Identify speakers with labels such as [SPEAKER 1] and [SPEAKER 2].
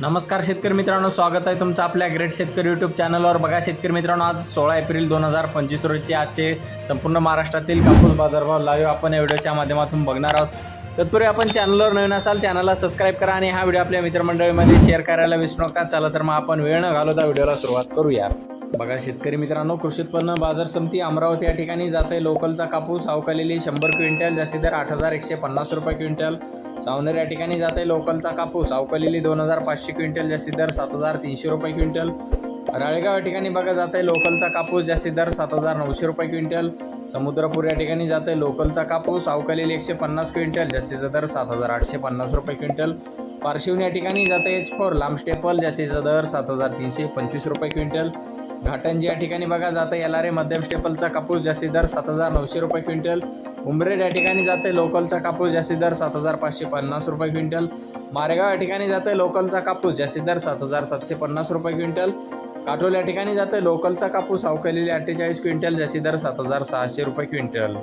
[SPEAKER 1] नमस्कार शेतकरी मित्रांनो स्वागत आहे तुमचं आपल्या ग्रेट शेतकरी यूट्यूब चॅनलवर बघा शेतकरी मित्रांनो आज सोळा एप्रिल दोन हजार पंचवीस रोजचे आजचे संपूर्ण महाराष्ट्रातील कापूस बाजारभाव लाईव्ह आपण या व्हिडिओच्या माध्यमातून बघणार आहोत. तत्पूर्वी आपण चॅनलवर नवीन असाल चॅनलला सबस्क्राईब करा आणि हा व्हिडिओ आपल्या मित्रमंडळीमध्ये शेअर करायला विसरू नका. चला तर मग आपण वेळ न घालवता व्हिडिओला सुरुवात करूया. बघा शेतकरी मित्रांनो कृषी उत्पन्न बाजार समिती अमरावती या ठिकाणी जाते. लोकलचा कापूस अवकालेली शंभर क्विंटल जास्ती दर आठ हजार एकशे पन्नास रुपये क्विंटल. सावनेर या ठिकाणी जाते लोकलचा कापूस अवकालेली दोन हजार पाचशे क्विंटल जास्ती दर सात हजार तीनशे रुपये क्विंटल. राळेगाव या ठिकाणी बघा जात आहे लोकलचा कापूस जास्ती दर सात हजार नऊशे रुपये क्विंटल. समुद्रपूर या ठिकाणी जाते लोकलचा कापूस अवकालेली एकशे पन्नास क्विंटल जास्तीचा दर सात हजार आठशे पन्नास रुपये क्विंटल. पारशिवनी या ठिकाणी जाते एच फोर लांब स्टेपल जास्तीचा दर सात हजार तीनशे पंचवीस रुपये क्विंटल. घाटंजी या ठिकाणी बघा जाते एल आर ए मध्यम स्टेपलचा कापूस जास्ती दर सात हजार नऊशे रुपये क्विंटल. उमरेड या ठिकाणी जाते लोकलचा कापूस जास्ती दर सात हजार पाचशे पन्नास रुपये क्विंटल. मारेगाव या ठिकाणी जाते लोकलचा कापूस जास्ती दर सात हजार सातशे पन्नास रुपये क्विंटल. काटोल या ठिकाणी जाते लोकलचा कापूस अवकलेली अठ्ठेचाळीस क्विंटल जास्ती दर सात हजार सहाशे रुपये क्विंटल.